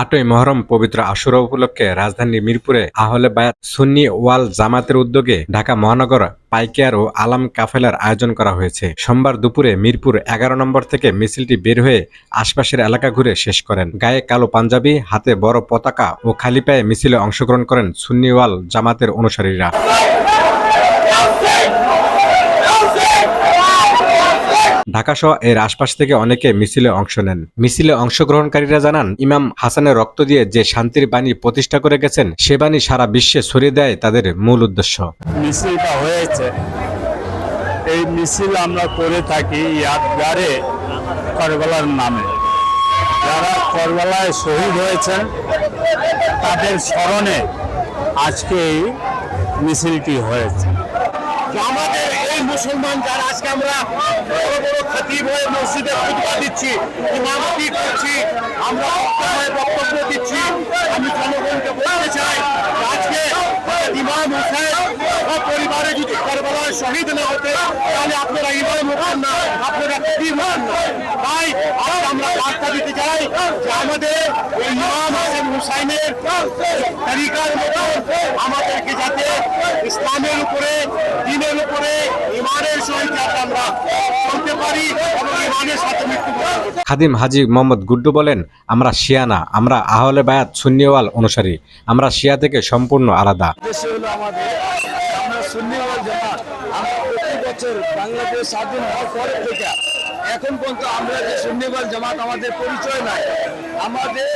আটই মহরম পবিত্র আশুরা উপলক্ষে রাজধানী মিরপুরে আহলে বায়াত সুন্নি ওয়াল জামাতের উদ্যোগে ঢাকা মহানগর পাইকেয়ার ও আলাম কাফেলার আয়োজন করা হয়েছে সোমবার দুপুরে মিরপুর এগারো নম্বর থেকে মিছিলটি বের হয়ে আশপাশের এলাকা ঘুরে শেষ করেন গায়ে কালো পাঞ্জাবি হাতে বড় পতাকা ও খালি পায়ে মিছিলে অংশগ্রহণ করেন সুন্নি ওয়াল জামাতের অনুসারীরা ঢাকা সহ এর আশপাশ থেকে অনেকে মিছিলে অংশ নেন। মিছিলে অংশগ্রহণকারীরা জানান ইমাম হাসানের রক্ত দিয়ে যে শান্তির বাণী প্রতিষ্ঠা করে গেছেন সে বাণী সারা বিশ্বে ছড়িয়ে দেয় তাদের মূল উদ্দেশ্য। মিছিলটা হয়েছে। এই মিছিল আমরা করে থাকি ইয়াদগারে করবালার নামে। যারা করবালায় শহীদ হয়েছেন তাদের স্মরণে আজকে এই মিছিলটি হয়েছে। আমাদের এই মুসলমান যারা আজকে আমরা খতিব হয়ে মসজিদে খুতবা দিচ্ছি ইমামতি করছি, আমরা বক্তা বক্তব্য দিচ্ছি। আমি জনগণকে বলতে চাই, আজকে ইমাম হোসেন পরিবারে যদি করবলায় শহীদ না হতে, তাহলে আপনারা ইমাম হতেন না, আপনারা খতিব হতেন না। তাই আজ আমরা বার্তা দিতে চাই যে আমাদের ইমাম হোসেন হুসাইনের তরিকার মতো আমাদেরকে যাতে ইসলামের উপরে ইমানের সহিত যাতে আমরা চলতে পারি এবং ইমানের সাথে মৃত্যু খাদিম হাজি মোহাম্মদ গুড্ডু বলেন, আমরা শিয়া না, আমরা আহলে বায়াত সুন্নিওয়াল অনুসারী, আমরা শিয়া থেকে সম্পূর্ণ আলাদা। এখন পর্যন্ত আমরা যে সুন্নি ওয়াল জামাত, আমাদের পরিচয় নাই। আমাদের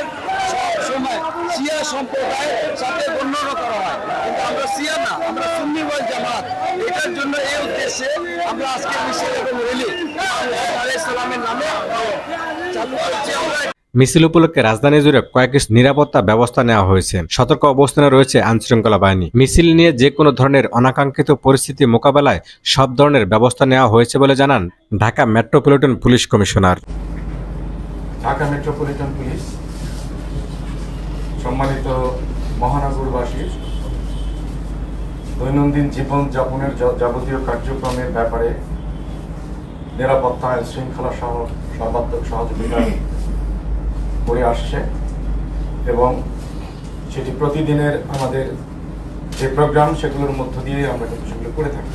সব সময় শিয়া সম্প্রদায় সাথে বর্ণনা করা হয় কিন্তু আমরা শিয়া না আমরা সুন্নি ওয়াল জামাত এটার জন্য এই উদ্দেশ্যে আমরা আজকে রেলি নামে চালু করছি। আমরা মিছিল উপলক্ষে রাজধানী জুড়ে কয়েক নিরাপত্তা ব্যবস্থা নেওয়া হয়েছে। সতর্ক অবস্থানে রয়েছে আইনশৃঙ্খলা বাহিনী। মিছিল নিয়ে যে কোনো ধরনের অনাকাঙ্ক্ষিত পরিস্থিতি মোকাবেলায় সব ধরনের ব্যবস্থা নেওয়া হয়েছে বলে জানান Dhaka metropolitan police commissioner. Dhaka metropolitan police সম্মানিত মহানগরবাসী দৈনন্দিন জীবন যাপনের যাবতীয় কার্যক্রমের ব্যাপারে নিরাপত্তা, আইন শৃঙ্খলা সহ সর্বাত্মক সহযোগিতা করে আসছে এবং সেটি প্রতিদিনের আমাদের যে প্রোগ্রাম সেগুলোর মধ্য দিয়ে আমরা কিন্তু সেগুলো করে থাকি।